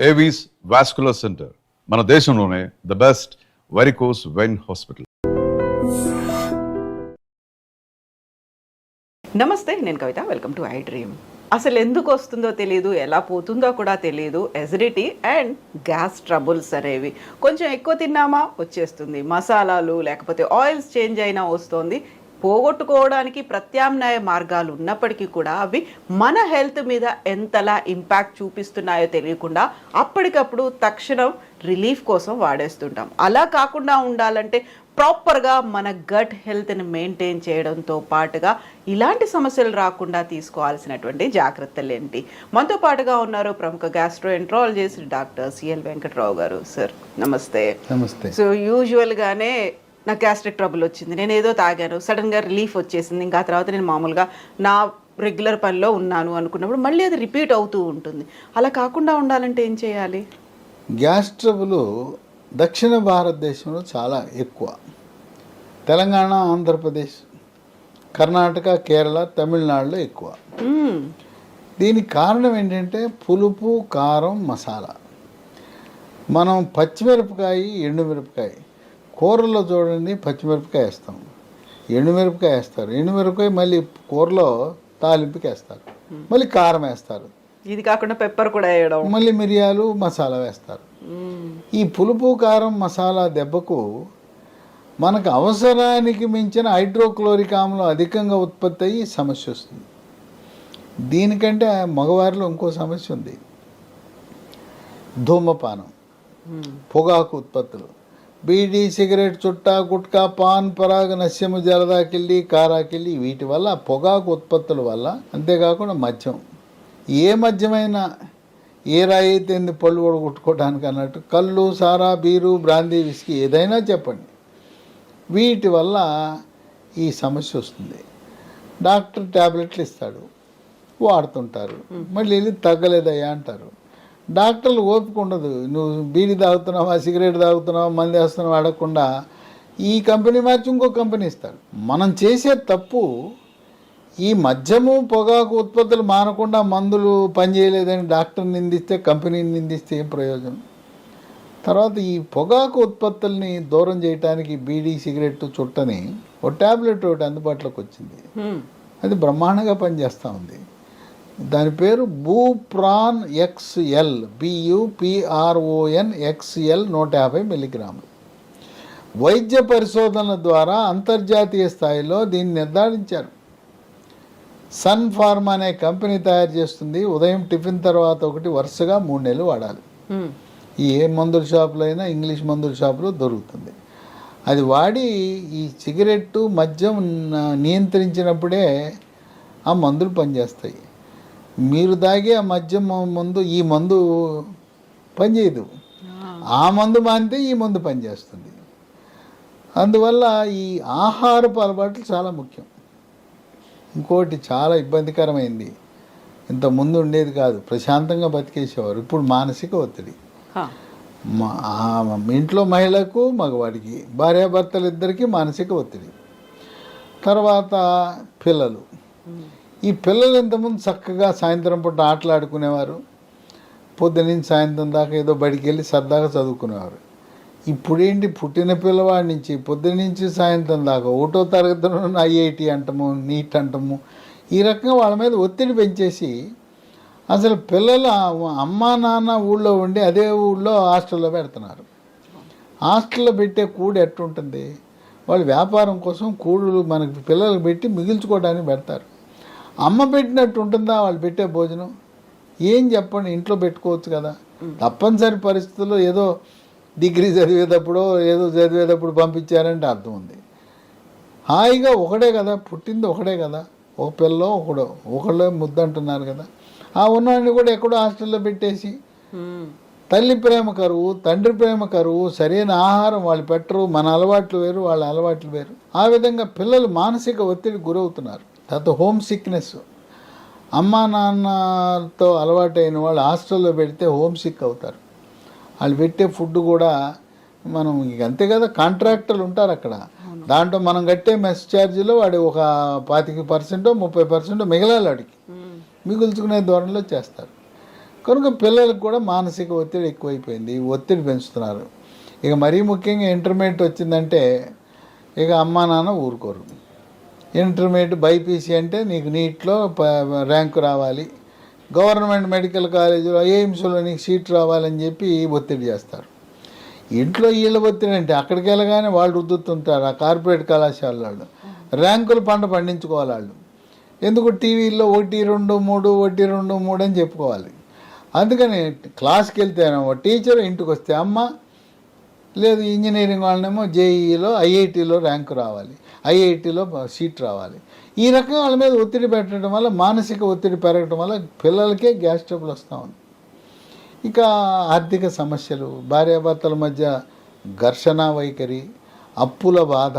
Avis vascular centre మన దేశంలోనే the best varicose vein hospital నమస్తే నేను Kavitha. Welcome to I dream అసలు ఎందుకు వస్తుందో తెలియదు ఎలా పోతుందో కూడా తెలియదు ఎసిడిటీ అండ్ గ్యాస్ ట్రబుల్స్ అనేవి. కొంచెం ఎక్కువ తిన్నామా? వచ్చేస్తుంది. మసాలాలు లేకపోతే ఆయిల్స్ చేంజ్ అయినా వస్తుంది. పోగొట్టుకోవడానికి ప్రత్యామ్నాయ మార్గాలు ఉన్నప్పటికీ కూడా అవి మన హెల్త్ మీద ఎంతలా ఇంపాక్ట్ చూపిస్తున్నాయో తెలియకుండా అప్పటికప్పుడు తక్షణం రిలీఫ్ కోసం వాడేస్తుంటాం. అలా కాకుండా ఉండాలంటే ప్రాపర్గా మన గట్ హెల్త్ని మెయింటైన్ చేయడంతో పాటుగా ఇలాంటి సమస్యలు రాకుండా తీసుకోవాల్సినటువంటి జాగ్రత్తలు ఏంటి? మనతో పాటుగా ఉన్నారు ప్రముఖ gastroenterologist doctor CL Venkatrao garu. Sir నమస్తే. నమస్తే. సో యూజువల్గానే నాకు గ్యాస్ట్రిక్ ట్రబుల్ వచ్చింది. నేను ఏదో తాగాను. సడన్గా రిలీఫ్ వచ్చేసింది. ఇంకా ఆ తర్వాత నేను మామూలుగా నా రెగ్యులర్ పనిలో ఉన్నాను అనుకున్నప్పుడు మళ్ళీ అది రిపీట్ అవుతూ ఉంటుంది. అలా కాకుండా ఉండాలంటే ఏం చేయాలి? గ్యాస్ ట్రబుల్ దక్షిణ భారతదేశంలో చాలా ఎక్కువ. తెలంగాణ ఆంధ్రప్రదేశ్ కర్ణాటక కేరళ తమిళనాడులో ఎక్కువ. దీనికి కారణం ఏంటంటే పులుపు కారం మసాలా. మనం పచ్చిమిరపకాయ ఎండుమిరపకాయ. కూరలో చూడండి పచ్చిమిరపకాయ వేస్తాం. ఎండుమిరపకాయ వేస్తారు. ఎండుమిరపకాయ మళ్ళీ కూరలో తాలింపుకి వేస్తారు. మళ్ళీ కారం వేస్తారు. ఇది కాకుండా పెప్పర్ కూడా వేయడం. మళ్ళీ మిరియాలు మసాలా వేస్తారు. ఈ పులుపు కారం మసాలా దెబ్బకు మనకు అవసరానికి మించిన హైడ్రోక్లోరిక్ ఆమ్లం అధికంగా ఉత్పత్తి అయ్యి సమస్య వస్తుంది. దీనికంటే మగవారిలో ఇంకో సమస్య ఉంది. ధూమపానం. పొగాకు ఉత్పత్తులు. బీడీ సిగరెట్ చుట్టా గుట్కా పాన్ పరాగ నస్యము జలదాకిల్లి కారాకిల్లి వీటి వల్ల పొగాకు ఉత్పత్తుల వల్ల అంతేకాకుండా మద్యం. ఏ మద్యమైనా ఏ రాయి అయితే పళ్ళు కూడా కొట్టుకోవడానికి అన్నట్టు కళ్ళు సారా బీరు బ్రాందీ విస్కీ ఏదైనా చెప్పండి. వీటి వల్ల ఈ సమస్య వస్తుంది. డాక్టర్ ట్యాబ్లెట్లు ఇస్తాడు వాడుతుంటారు. మళ్ళీ వెళ్ళి తగ్గలేదయ్యా అంటారు. డాక్టర్లు ఓపిక ఉండదు. నువ్వు బీడి తాగుతున్నావా సిగరెట్ తాగుతున్నావా మంది వేస్తున్నావా అడగకుండా ఈ కంపెనీ మార్చి ఇంకో కంపెనీ ఇస్తాడు. మనం చేసే తప్పు ఈ మద్యము పొగాకు ఉత్పత్తులు మానకుండా మందులు పనిచేయలేదని డాక్టర్ నిందిస్తే కంపెనీని నిందిస్తే ఏం ప్రయోజనం? తర్వాత ఈ పొగాకు ఉత్పత్తుల్ని దూరం చేయడానికి బీడీ సిగరెట్ చుట్టని ఒక ట్యాబ్లెట్ ఒకటి అందుబాటులోకి వచ్చింది. అది బ్రహ్మాండంగా పనిచేస్తూ ఉంది. దాని పేరు బూప్రాన్ ఎక్స్ఎల్ బియుపిఆర్ఓఎన్ ఎక్స్ఎల్ నూట యాభై మిల్లీగ్రాములు. వైద్య పరిశోధనల ద్వారా అంతర్జాతీయ స్థాయిలో దీన్ని నిర్ధారించారు. సన్ ఫార్మ్ అనే కంపెనీ తయారు చేస్తుంది. ఉదయం టిఫిన్ తర్వాత ఒకటి వరుసగా మూడు నెలలు వాడాలి. ఏ మందుల షాపులో అయినా ఇంగ్లీష్ మందుల షాపులో దొరుకుతుంది. అది వాడి ఈ సిగరెట్టు మద్యం నియంత్రించినప్పుడే ఆ మందులు పనిచేస్తాయి. మీరు తాగే ఆ మద్యం మందు ఈ మందు పనిచేయదు. ఆ. మందు మానితే ఈ మందు పనిచేస్తుంది. అందువల్ల ఈ ఆహారపు అలవాట్లు చాలా ముఖ్యం. ఇంకోటి చాలా ఇబ్బందికరమైంది. ఇంత ముందు ఉండేది కాదు. ప్రశాంతంగా బతికేసేవారు. ఇప్పుడు మానసిక ఒత్తిడి. ఇంట్లో మహిళకు మగవాడికి భార్యాభర్తలు ఇద్దరికి మానసిక ఒత్తిడి. తర్వాత పిల్లలు. ఈ పిల్లలు ఇంతకుముందు చక్కగా సాయంత్రం పూట ఆటలాడుకునేవారు పొద్దునుంచి సాయంత్రం దాకా ఏదో బడికి వెళ్ళి సరదాగా చదువుకునేవారు. ఇప్పుడేంటి పుట్టిన పిల్లవాడి నుంచి పొద్దున్న నుంచి సాయంత్రం దాకా ఒకటో తరగతిలో ఐఐటి అంటము నీట్ అంటము ఈ రకంగా వాళ్ళ మీద ఒత్తిడి పెంచేసి అసలు పిల్లలు అమ్మా నాన్న ఊళ్ళో ఉండి అదే ఊళ్ళో హాస్టల్లో పెడుతున్నారు. హాస్టల్లో పెట్టే కూడు ఎట్టుంటుంది? వాళ్ళు వ్యాపారం కోసం కూడులు మనకి పిల్లలకు పెట్టి మిగిల్చుకోవడానికి పెడతారు. అమ్మ పెట్టినట్టు ఉంటుందా? వాళ్ళు పెట్టే భోజనం. ఏం చెప్పండి? ఇంట్లో పెట్టుకోవచ్చు కదా. తప్పనిసరి పరిస్థితుల్లో ఏదో డిగ్రీ చదివేటప్పుడు ఏదో చదివేటప్పుడు పంపించారంటే అర్థం ఉంది. హాయిగా ఒకడే కదా పుట్టింది ఒకడే కదా. ఒక పిల్లో ఒకడో ఒకళ్ళే ముద్దు అంటున్నారు కదా. ఆ ఉన్నవాడిని కూడా ఎక్కడో హాస్టల్లో పెట్టేసి. తల్లి ప్రేమ కరువు తండ్రి ప్రేమ కరువు సరైన ఆహారం వాళ్ళు పెట్టరు మన అలవాట్లు వేరు వాళ్ళ అలవాట్లు వేరు. ఆ విధంగా పిల్లలు మానసిక ఒత్తిడి గురవుతున్నారు. తర్వాత హోమ్ సిక్నెస్ అమ్మా నాన్నతో అలవాటైన వాళ్ళు హాస్టల్లో పెడితే హోమ్ సిక్ అవుతారు. వాళ్ళు పెట్టే ఫుడ్ కూడా మనం ఇక అంతే కదా కాంట్రాక్టర్లు ఉంటారు అక్కడ. దాంట్లో మనం కట్టే మెస్ ఛార్జీలో వాడి ఒక పాతిక పర్సెంటో ముప్పై పర్సెంటో మిగలాలి వాడికి. మిగుల్చుకునే ధోరణిలో చేస్తారు. కనుక పిల్లలకు కూడా మానసిక ఒత్తిడి ఎక్కువైపోయింది ఒత్తిడి పెంచుతున్నారు. ఇక మరీ ముఖ్యంగా ఇంటర్మీడియట్ వచ్చిందంటే ఇక అమ్మా నాన్న ఊరుకోరు. ఇంటర్మీడియట్ బైపీసీ అంటే నీకు నీట్లో ర్యాంకు రావాలి. గవర్నమెంట్ మెడికల్ కాలేజీలో ఎయిమ్స్లో నీకు సీట్ రావాలని చెప్పి ఒత్తిడి చేస్తారు. ఇంట్లో వీళ్ళ ఒత్తిడి అంటే అక్కడికి వెళ్ళగానే వాళ్ళు రుద్దుతుంటారు ఆ కార్పొరేట్ కళాశాల వాళ్ళు ర్యాంకులు పంట పండించుకోవాలి వాళ్ళు ఎందుకు టీవీల్లో ఒకటి రెండు మూడు ఒకటి రెండు మూడు అని చెప్పుకోవాలి. అందుకని క్లాస్కి వెళ్తేనేమో టీచర్ ఇంటికి వస్తే అమ్మ లేదు ఇంజనీరింగ్ వాళ్ళనేమో జేఈలో ఐఐటీలో ర్యాంకు రావాలి. ఐఐటీలో సీట్ రావాలి. ఈ రకంగా వాళ్ళ మీద ఒత్తిడి పెట్టడం వల్ల మానసిక ఒత్తిడి పెరగడం వల్ల పిల్లలకే గ్యాస్ ట్రబుల్ వస్తూ ఉంది. ఇక ఆర్థిక సమస్యలు భార్యాభర్తల మధ్య ఘర్షణ వైఖరి అప్పుల బాధ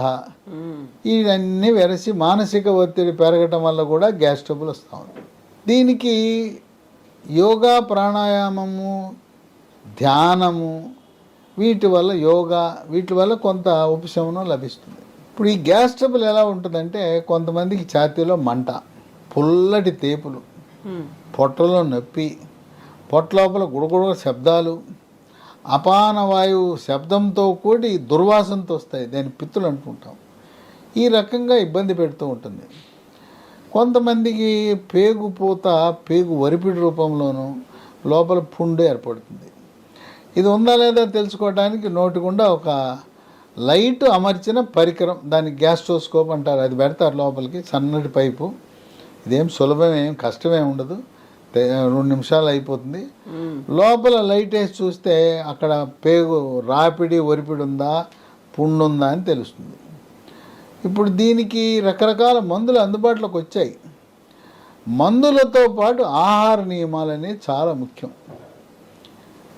ఇవన్నీ వెరసి మానసిక ఒత్తిడి పెరగటం వల్ల కూడా గ్యాస్ ట్రబుల్ వస్తూ ఉంది. దీనికి యోగా ప్రాణాయామము ధ్యానము వీటి వల్ల యోగా వీటి వల్ల కొంత ఉపశమనం లభిస్తుంది. ఇప్పుడు ఈ గ్యాస్ ట్రబుల్ ఎలా ఉంటుందంటే కొంతమందికి ఛాతీలో మంట పుల్లటి తేపులు పొట్టలో నొప్పి పొట్ట లోపల గుడగుడ శబ్దాలు అపాన వాయువు శబ్దంతో కూడి దుర్వాసనతో వస్తాయి. దాని పిత్తులు అంటుంటాం. ఈ రకంగా ఇబ్బంది పెడుతూ ఉంటుంది. కొంతమందికి పేగు పూత పేగు వరిపిడి రూపంలోనూ లోపల పుండు ఏర్పడుతుంది. ఇది ఉందా లేదా తెలుసుకోవడానికి నోటి గుండా ఒక లైట్ అమర్చిన పరికరం దాన్ని గ్యాస్ట్రోస్కోప్ అంటారు. అది పెడతారు లోపలికి సన్నటి పైపు. ఇదేం సులభమేం కష్టమేం ఉండదు. రెండు నిమిషాలు అయిపోతుంది. లోపల లైట్ వేసి చూస్తే అక్కడ పేగు రాపిడి ఒరిపిడి ఉందా పుండు ఉందా అని తెలుస్తుంది. ఇప్పుడు దీనికి రకరకాల మందులు అందుబాటులోకి వచ్చాయి. మందులతో పాటు ఆహార నియమాలు అనేవి చాలా ముఖ్యం.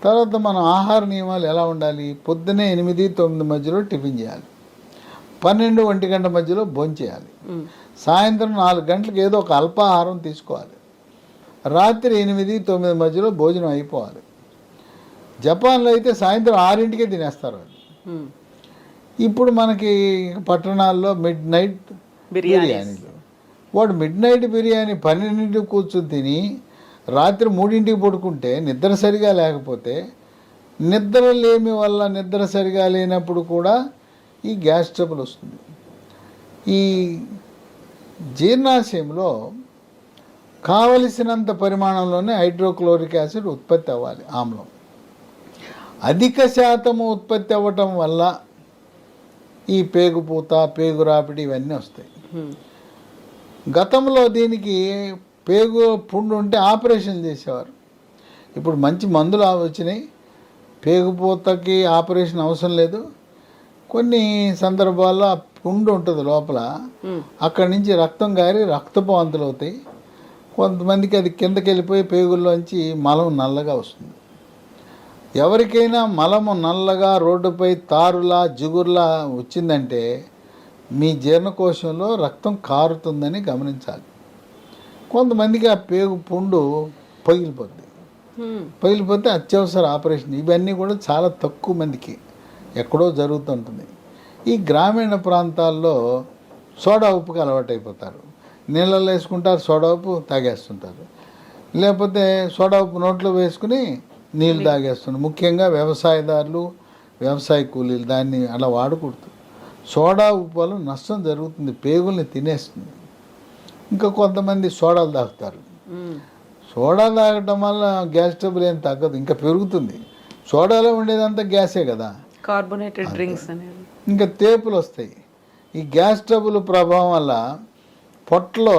తర్వాత మన ఆహార నియమాలు ఎలా ఉండాలి? పొద్దునే ఎనిమిది తొమ్మిది మధ్యలో టిఫిన్ చేయాలి. పన్నెండు ఒంటి గంట మధ్యలో భోంచేయాలి సాయంత్రం నాలుగు గంటలకు ఏదో ఒక అల్పాహారం తీసుకోవాలి. రాత్రి ఎనిమిది తొమ్మిది మధ్యలో భోజనం అయిపోవాలి. జపాన్లో అయితే సాయంత్రం ఆరింటికే తినేస్తారు వాళ్ళు. ఇప్పుడు మనకి పట్టణాల్లో మిడ్ నైట్. బిర్యానీలు. వాడు మిడ్ నైట్ బిర్యానీ పన్నెండింటికి కూర్చొని తిని రాత్రి మూడింటికి పడుకుంటే నిద్ర సరిగా లేకపోతే నిద్ర లేమి వల్ల నిద్ర సరిగా లేనప్పుడు కూడా ఈ గ్యాస్ ట్రబుల్ వస్తుంది. ఈ జీర్ణాశయంలో కావలసినంత పరిమాణంలోనే హైడ్రోక్లోరిక్ యాసిడ్ ఉత్పత్తి అవ్వాలి ఆమ్లం. అధిక శాతము ఉత్పత్తి అవ్వటం వల్ల ఈ పేగుపూత పేగు రాపిడి ఇవన్నీ వస్తాయి. గతంలో దీనికి పేగు పుండు ఉంటే ఆపరేషన్ చేసేవారు. ఇప్పుడు మంచి మందులు వచ్చినాయి. పేగుపూతకి ఆపరేషన్ అవసరం లేదు. కొన్ని సందర్భాల్లో పుండు ఉంటుంది లోపల. అక్కడి నుంచి రక్తం గారి రక్తపు వాంతులు అవుతాయి. కొంతమందికి అది కిందకి వెళ్ళిపోయి పేగుల్లోంచి మలం నల్లగా వస్తుంది. ఎవరికైనా మలము నల్లగా రోడ్డుపై తారులా జిగురులా వచ్చిందంటే మీ జీర్ణకోశంలో రక్తం కారుతుందని గమనించాలి. కొంతమందికి ఆ పేగు పుండు పగిలిపోద్ది. పగిలిపోతే అత్యవసర ఆపరేషన్. ఇవన్నీ కూడా చాలా తక్కువ మందికి ఎక్కడో జరుగుతుంటుంది ఈ గ్రామీణ ప్రాంతాల్లో సోడా ఉప్పుకి అలవాటైపోతారు. నీళ్ళల్లో వేసుకుంటారు సోడా ఉప్పు తాగేస్తుంటారు. లేకపోతే సోడా ఉప్పు నోట్లో వేసుకుని నీళ్ళు తాగేస్తున్నారు ముఖ్యంగా వ్యవసాయదారులు వ్యవసాయ కూలీలు దాన్ని అలా వాడకూడదు. సోడా ఉప్పు వల్ల నష్టం జరుగుతుంది పేగుల్ని తినేస్తుంది. ఇంకా కొంతమంది సోడాలు తాగుతారు. సోడా తాగటం వల్ల గ్యాస్ ట్రబుల్ ఏం తగ్గదు ఇంకా పెరుగుతుంది. సోడాలో ఉండేదంతా గ్యాసే కదా. కార్బొనేటెడ్ డ్రింక్స్ అనేవి ఇంకా తేపులు వస్తాయి. ఈ గ్యాస్ ట్రబుల్ ప్రభావం వల్ల పొట్టలో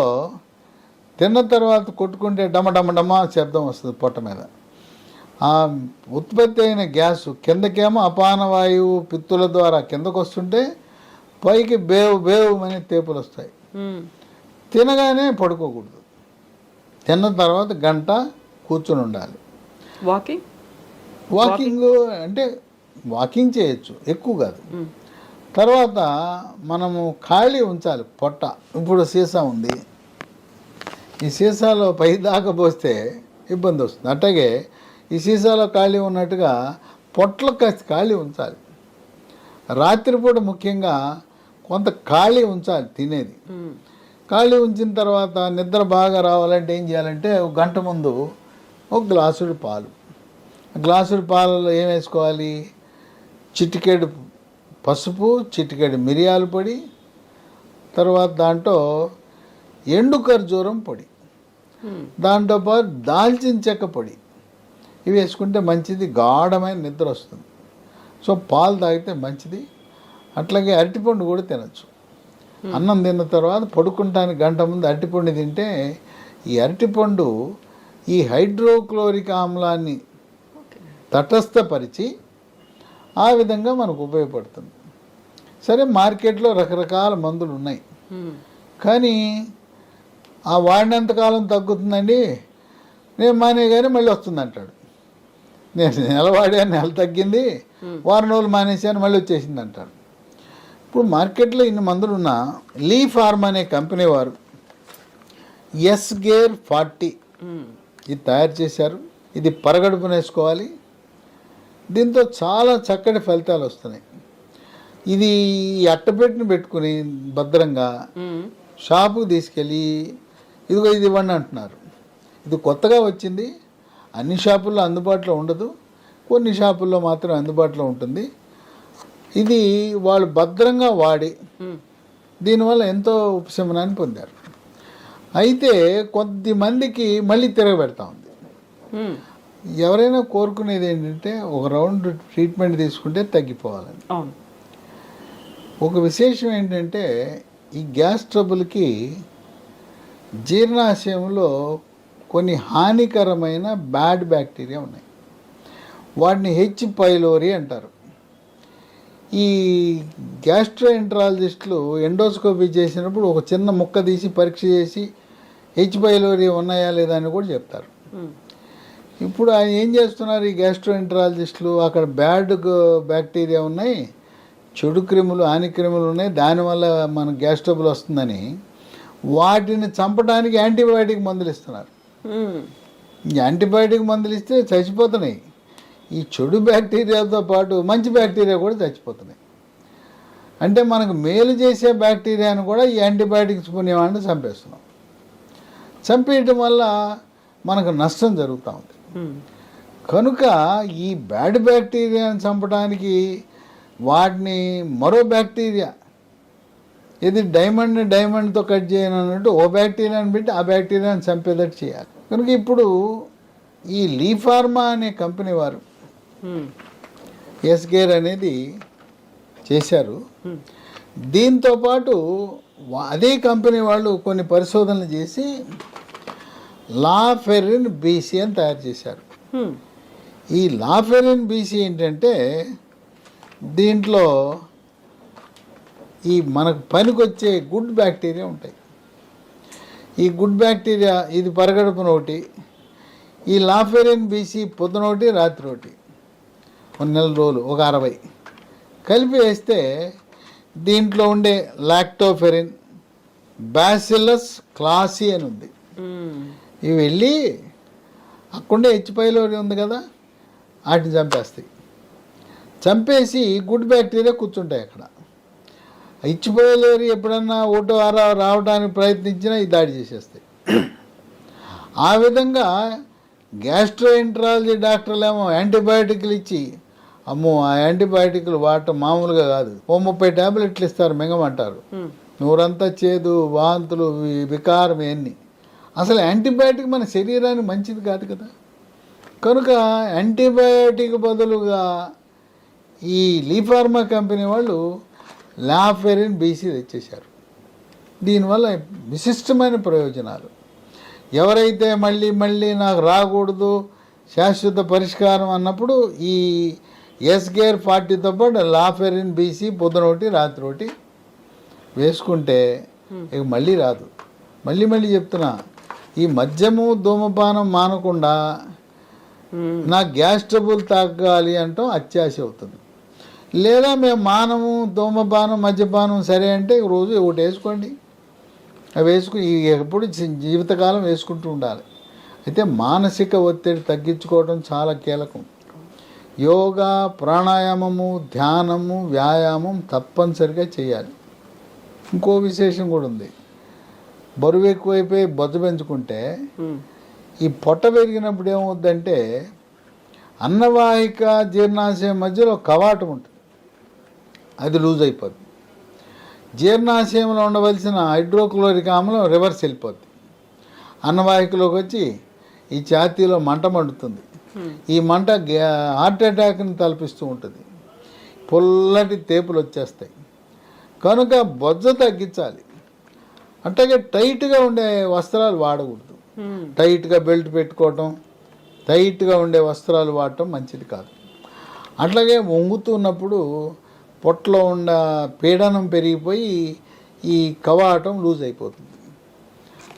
తిన్న తర్వాత కొట్టుకుంటే డమ డమ డమ శబ్దం వస్తుంది పొట్ట మీద. ఆ ఉత్పత్తి అయిన గ్యాస్ కిందకేమో అపాన వాయువు పిత్తుల ద్వారా కిందకు వస్తుంటే పైకి బేవు బేవు అనే తేపులు వస్తాయి. తినగానే పడుకోకూడదు. తిన్న తర్వాత గంట కూర్చుని ఉండాలి. వాకింగ్? వాకింగ్ అంటే వాకింగ్ చేయొచ్చు ఎక్కువ కాదు. తర్వాత మనము ఖాళీ ఉంచాలి పొట్ట. ఇప్పుడు సీసా ఉంది. ఈ సీసాలో పై దాకా పోస్తే ఇబ్బంది వస్తుంది. అట్లాగే ఈ సీసాలో ఖాళీ ఉన్నట్టుగా పొట్టలో కాస్త ఖాళీ ఉంచాలి. రాత్రిపూట ముఖ్యంగా కొంత ఖాళీ ఉంచాలి తినేది. ఖాళీ ఉంచిన తర్వాత నిద్ర బాగా రావాలంటే ఏం చేయాలంటే ఒక గంట ముందు ఒక గ్లాసుడు పాలు. గ్లాసుడు పాలలో ఏం వేసుకోవాలి? చిటికెడు పసుపు చిటికెడు మిరియాల పొడి తర్వాత దాంట్లో ఎండు ఖర్జూరం పొడి. దాంతో పాటు దాల్చిన చెక్క పొడి. ఇవి వేసుకుంటే మంచిది గాఢమైన నిద్ర వస్తుంది. సో పాలు తాగితే మంచిది. అట్లాగే అరటిపండు కూడా తినచ్చు. అన్నం తిన్న తర్వాత పడుకుంటానికి గంట ముందు అరటిపండు తింటే ఈ అరటిపండు ఈ హైడ్రోక్లోరిక్ ఆమ్లాన్ని తటస్థపరిచి ఆ విధంగా మనకు ఉపయోగపడుతుంది. సరే మార్కెట్లో రకరకాల మందులు ఉన్నాయి. కానీ ఆ వాడినంతకాలం తగ్గుతుందండి? నేను మానే కానీ మళ్ళీ వస్తుంది అంటాడు నేను నెల వాడాను నెల తగ్గింది. వారం రోజులు మానేశాను మళ్ళీ వచ్చేసింది అంటాడు ఇప్పుడు మార్కెట్లో ఇన్ని మందులు ఉన్నా లీ ఫార్మ్ అనే కంపెనీ వారు ఎస్ గేర్ ఫార్టీ ఇది తయారు చేశారు. ఇది పరగడుపున వేసుకోవాలి. దీంతో చాలా చక్కటి ఫలితాలు వస్తున్నాయి. ఇది అట్టపెట్టిన పెట్టుకుని భద్రంగా షాపుకి తీసుకెళ్ళి ఇదిగో ఇది ఇవ్వండి అంటున్నారు. ఇది కొత్తగా వచ్చింది. అన్ని షాపుల్లో అందుబాటులో ఉండదు. కొన్ని షాపుల్లో మాత్రం అందుబాటులో ఉంటుంది. ఇది వాళ్ళు భద్రంగా వాడి దీనివల్ల ఎంతో ఉపశమనాన్ని పొందారు. అయితే కొద్ది మందికి మళ్ళీ తిరగబెడతా ఉంది. ఎవరైనా కోరుకునేది ఏంటంటే ఒక రౌండ్ ట్రీట్మెంట్ తీసుకుంటే తగ్గిపోవాలని. అవును. ఒక విశేషం ఏంటంటే ఈ గ్యాస్ ట్రబుల్కి జీర్ణాశయంలో కొన్ని హానికరమైన బ్యాడ్ బ్యాక్టీరియా ఉన్నాయి. వాటిని హెచ్ పైలోరి అంటారు. ఈ గ్యాస్ట్రోఎంట్రాలజిస్టులు ఎండోస్కోపీ చేసినప్పుడు ఒక చిన్న ముక్క తీసి పరీక్ష చేసి హెచ్ పైలోరి ఉన్నాయా లేదా అని కూడా చెప్తారు. ఇప్పుడు ఆయన ఏం చేస్తున్నారు ఈ గ్యాస్ట్రోఎంట్రాలజిస్టులు? అక్కడ బ్యాడ్ బ్యాక్టీరియా ఉన్నాయి చెడు క్రిములు హాని క్రిములు ఉన్నాయి దానివల్ల మన గ్యాస్ ట్రబుల్ వస్తుందని వాటిని చంపడానికి యాంటీబయాటిక్ మందులు ఇస్తున్నారు. యాంటీబయాటిక్ మందులు ఇస్తే చచ్చిపోతున్నాయి. ఈ చెడు బ్యాక్టీరియాతో పాటు మంచి బ్యాక్టీరియా కూడా చచ్చిపోతున్నాయి. అంటే మనకు మేలు చేసే బ్యాక్టీరియాను కూడా ఈ యాంటీబయాటిక్స్ పుణ్యమాన్ని చంపేస్తున్నాం. చంపేయటం వల్ల మనకు నష్టం జరుగుతూ ఉంది. కనుక ఈ బ్యాడ్ బ్యాక్టీరియాని చంపడానికి వాటిని మరో బ్యాక్టీరియా ఇది డైమండ్ డైమండ్తో కట్ చేయను అన్నట్టు ఓ బ్యాక్టీరియాని పెట్టి ఆ బ్యాక్టీరియాని చంపేటట్టు చేయాలి. కనుక ఇప్పుడు ఈ లీఫార్మా అనే కంపెనీ వారు ఎస్ గేర్ అనేది చేశారు. దీంతో పాటు అదే కంపెనీ వాళ్ళు కొన్ని పరిశోధనలు చేసి లాఫెరిన్ బీసీ అని తయారు చేశారు. ఈ లాఫెరిన్ బీసీ ఏంటంటే దీంట్లో ఈ మనకు పనికొచ్చే గుడ్ బ్యాక్టీరియా ఉంటాయి. ఈ గుడ్ బ్యాక్టీరియా ఇది పరగడుపున ఒకటి ఈ లాఫెరిన్ బీసీ పొద్దున ఒకటి రాత్రి ఒకటి ఒక నెల రోజులు ఒక అరవై. కలిపి వేస్తే దీంట్లో ఉండే లాక్టోఫెరిన్ బ్యాసిలస్ క్లాసీ అని ఉంది. ఇవి వెళ్ళి అక్కడే హెచ్పైలో ఉంది కదా వాటిని చంపేస్తాయి. చంపేసి గుడ్ బ్యాక్టీరియా కూర్చుంటాయి అక్కడ. ఇచ్చిపోయలేరు ఎప్పుడన్నా ఓటో ఆరా రావడానికి ప్రయత్నించినా ఈ దాడి చేసేస్తాయి. ఆ విధంగా గ్యాస్ట్రోఎంట్రాలజీ డాక్టర్లు ఏమో యాంటీబయాటిక్లు ఇచ్చి అమ్మో ఆ యాంటీబయాటిక్లు వాడటం మామూలుగా కాదు. ఓ ముప్పై ట్యాబ్లెట్లు ఇస్తారు మింగమంటారు. నూరంతా చేదు వాంతులు వికారం ఇవన్నీ. అసలు యాంటీబయాటిక్ మన శరీరానికి మంచిది కాదు కదా? కనుక యాంటీబయాటిక్ బదులుగా ఈ లీఫార్మా కంపెనీ వాళ్ళు లాఫెరిన్ బీసీ తెచ్చేశారు. దీనివల్ల విశిష్టమైన ప్రయోజనాలు. ఎవరైతే మళ్ళీ మళ్ళీ నాకు రాకూడదు శాశ్వత పరిష్కారం అన్నప్పుడు ఈ ఎస్ గేర్ ఫార్టీతో పాటు లాఫెరిన్ బీసీ పొద్దున ఒకటి రాత్రి ఒకటి వేసుకుంటే ఇక మళ్ళీ రాదు. మళ్ళీ మళ్ళీ చెప్తున్నా ఈ మద్యము ధూమపానం మానకుండా నా గ్యాస్ ట్రబుల్ తగ్గాలి అంటాం అత్యాశ అవుతుంది. లేదా మేము మానము ధూమపానం మద్యపానం సరే అంటే రోజు ఒకటి వేసుకోండి. అవి వేసుకుని ఎప్పుడు జీవితకాలం వేసుకుంటూ ఉండాలి. అయితే మానసిక ఒత్తిడి తగ్గించుకోవడం చాలా కీలకం. యోగా ప్రాణాయామము ధ్యానము వ్యాయామం తప్పనిసరిగా చేయాలి. ఇంకో విశేషం కూడా ఉంది. బరువు ఎక్కువైపోయి బొజ్జ పెంచుకుంటే ఈ పొట్ట పెరిగినప్పుడు ఏమవుద్దంటే అన్నవాహిక జీర్ణాశయం మధ్యలో కవాటం ఉంటుంది. అది లూజ్ అయిపోద్ది. జీర్ణాశయంలో ఉండవలసిన హైడ్రోక్లోరిక్ ఆమ్లం రివర్స్ వెళ్ళిపోద్ది. అన్నవాహికలోకి వచ్చి ఈ ఛాతీలో మంట మండుతుంది. ఈ మంట హార్ట్ అటాక్ని తలపిస్తూ ఉంటుంది. పుల్లటి తేపులు వచ్చేస్తాయి. కనుక బొజ్జ తగ్గించాలి. అట్లాగే టైట్గా ఉండే వస్త్రాలు వాడకూడదు. టైట్గా బెల్ట్ పెట్టుకోవటం టైట్గా ఉండే వస్త్రాలు వాడటం మంచిది కాదు. అట్లాగే వంగుతున్నప్పుడు పొట్టలో ఉన్న పీడనం పెరిగిపోయి ఈ కవాటం లూజ్ అయిపోతుంది.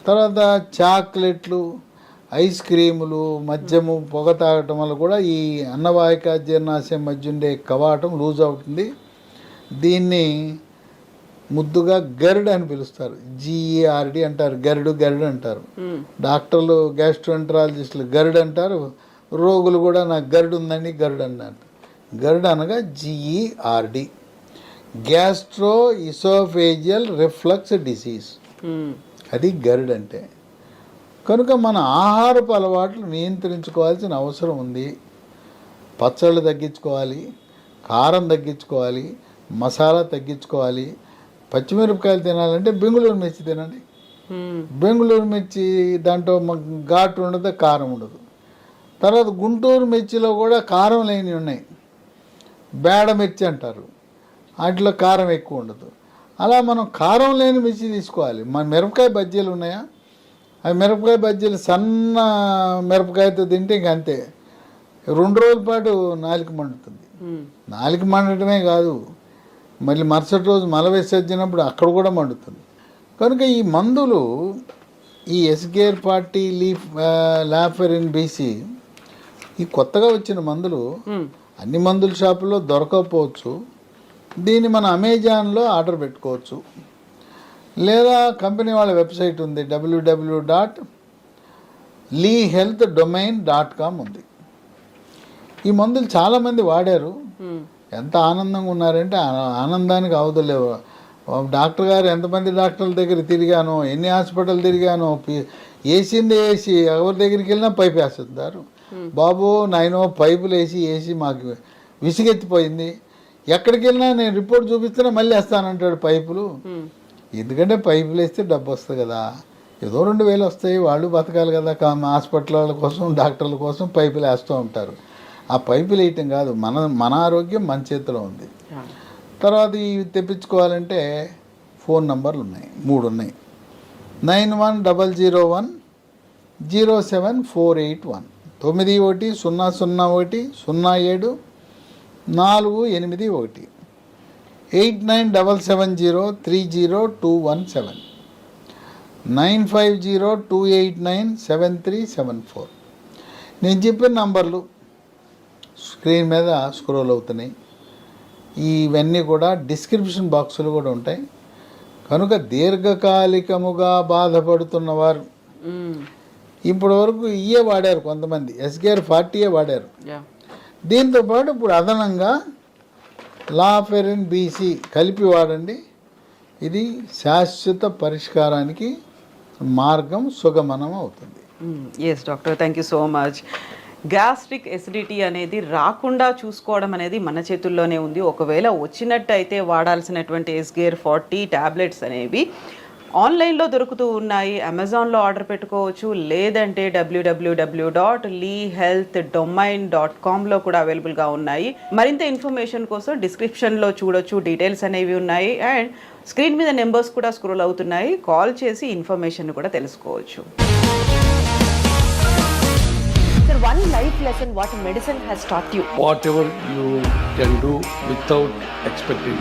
తర్వాత చాక్లెట్లు ఐస్ క్రీములు మద్యము పొగ తాగటం వల్ల కూడా ఈ అన్నవాహిక జీర్ణాశయం మధ్య ఉండే కవాటం లూజ్ అవుతుంది. దీన్ని ముద్దుగా గరుడు అని పిలుస్తారు. జిఈఆర్డి అంటారు. గరుడు గరుడు అంటారు. డాక్టర్లు గ్యాస్ట్రోఎంట్రాలజిస్టులు గరుడు అంటారు. రోగులు కూడా నాకు గరుడు ఉందని గరుడు అన్నారు. గరుడు అనగా GERD gastro oesophageal reflux disease. అది గరుడు అంటే కనుక మన ఆహారపు అలవాట్లు నియంత్రించుకోవాల్సిన అవసరం ఉంది. పచ్చళ్ళు తగ్గించుకోవాలి కారం తగ్గించుకోవాలి మసాలా తగ్గించుకోవాలి. పచ్చిమిరపకాయలు తినాలంటే బెంగుళూరు మిర్చి తినండి. బెంగుళూరు మిర్చి దాంట్లో ఘాటు ఉండదు కారం ఉండదు. తర్వాత గుంటూరు మిర్చిలో కూడా కారం లేని ఉన్నాయి. బేడ మిర్చి అంటారు. వాటిలో కారం ఎక్కువ ఉండదు. అలా మనం కారం లేని మిర్చి తీసుకోవాలి. మన మిరపకాయ బజ్జీలు ఉన్నాయా? అవి మిరపకాయ బజ్జీలు సన్న మిరపకాయతో తింటే ఇంక అంతే. రెండు రోజుల పాటు నాలుక మండుతుంది. నాలుక మండటమే కాదు మళ్ళీ మరుసటి రోజు మల విసర్జినప్పుడు అక్కడ కూడా మండుతుంది. కనుక ఈ మందులు ఈ ఎస్గేర్ పార్టీ లీఫ్ లాఫెరిన్ బీసీ ఈ కొత్తగా వచ్చిన మందులు అన్ని మందుల షాపుల్లో దొరకకపోవచ్చు. దీన్ని మన అమెజాన్లో ఆర్డర్ పెట్టుకోవచ్చు. లేదా కంపెనీ వాళ్ళ వెబ్సైట్ ఉంది W W dot Lee health domain dot com ఉంది. ఈ మందులు చాలామంది వాడారు. ఎంత ఆనందంగా ఉన్నారంటే ఆనందానికి అవదలేవు డాక్టర్ గారు ఎంతమంది డాక్టర్ల దగ్గర తిరిగాను ఎన్ని హాస్పిటల్ తిరిగాను వేసింది వేసి ఎవరి దగ్గరికి వెళ్ళినా పైపు వేస్తున్నారు. బాబు నాయనో పైపులు వేసి వేసి మాకు విసిగెత్తిపోయింది. ఎక్కడికి వెళ్ళినా నేను రిపోర్ట్ చూపిస్తున్నా మళ్ళీ వేస్తానంటాడు పైపులు. ఎందుకంటే పైపులు వేస్తే డబ్బు వస్తుంది కదా. ఏదో రెండు వేలు వస్తాయి వాళ్ళు బతకాలి కదా. హాస్పిటల్ కోసం డాక్టర్ల కోసం పైపులు వేస్తూ ఉంటారు. ఆ పైపులు వేయటం కాదు మన మన ఆరోగ్యం మన చేతిలో ఉంది. తర్వాత ఇవి తెప్పించుకోవాలంటే ఫోన్ నంబర్లు ఉన్నాయి మూడు ఉన్నాయి. Nine one double zero one zero seven four eight one. తొమ్మిది ఒకటి సున్నా సున్నా ఒకటి సున్నా ఏడు నాలుగు ఎనిమిది ఒకటి. Eight nine double seven zero three zero two one seven. Nine five zero two eight nine seven three seven four. నేను చెప్పిన నంబర్లు స్క్రీన్ మీద స్క్రోల్ అవుతున్నాయి. ఇవన్నీ కూడా డిస్క్రిప్షన్ బాక్సులు కూడా ఉంటాయి. కనుక దీర్ఘకాలికముగా బాధపడుతున్నవారు ఇప్పటి వరకు ఇయే వాడారు కొంతమంది. ఎస్కేఆర్ ఫార్టీయే వాడారు. దీంతో పాటు ఇప్పుడు అదనంగా లాఫెరిన్ బీసీ కలిపి వాడండి. ఇది శాశ్వత పరిష్కారానికి మార్గం సుగమనం అవుతుంది. Yes doctor thank you so much gastric acidity అనేది రాకుండా చూసుకోవడం అనేది మన చేతుల్లోనే ఉంది. ఒకవేళ వచ్చినట్టయితే వాడాల్సినటువంటి ఎస్గేర్ ఫార్టీ ట్యాబ్లెట్స్ అనేవి ఆన్లైన్లో దొరుకుతూ ఉన్నాయి. అమెజాన్లో ఆర్డర్ పెట్టుకోవచ్చు. లేదంటే W W W dot Lee health domain dot కామ్లో కూడా అవైలబుల్గా ఉన్నాయి. మరింత ఇన్ఫర్మేషన్ కోసం డిస్క్రిప్షన్లో చూడొచ్చు. డీటెయిల్స్ అనేవి ఉన్నాయి. అండ్ స్క్రీన్ మీద నెంబర్స్ కూడా స్క్రోల్ అవుతున్నాయి. కాల్ చేసి ఇన్ఫర్మేషన్ కూడా తెలుసుకోవచ్చు. One life lesson what medicine has taught you. whatever you can do without expecting.